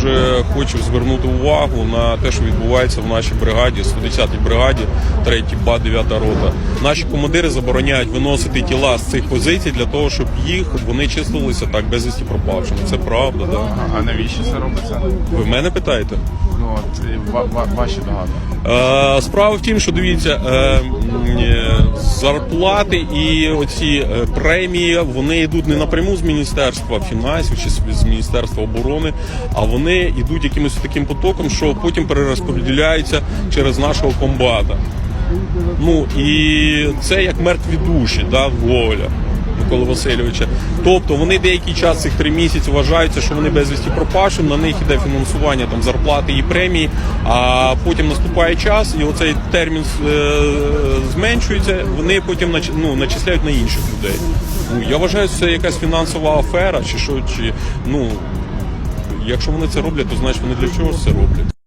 Дуже хочу звернути увагу на те, що відбувається в нашій бригаді, 110-й бригаді, 3-й БА, 9 рота. Наші командири забороняють виносити тіла з цих позицій для того, щоб їх вони числилися так безвісті пропавшими. Це правда, да. А навіщо це робиться? Ви мене питаєте? Ну от ва- ва- ваші догадки. Е, справа в тім, що дивіться, е, е, зарплати і оці е, премії вони йдуть не напряму з міністерства фінансів чи з- міністерства оборони, а вони йдуть якимось таким потоком, що потім перерозподіляються через нашого комбата. Ну і це як мертві душі, да, воля. Миколи Васильовича. Тобто вони деякий час цих три місяці вважаються, що вони безвісті пропавшим, на них іде фінансування там зарплати і премії. А потім наступає час, і оцей термін е, зменшується. Вони потім ну, начисляють на інших людей. Ну я вважаю, що це якась фінансова афера, чи що, чи ну якщо вони це роблять, то значить вони для чого це роблять.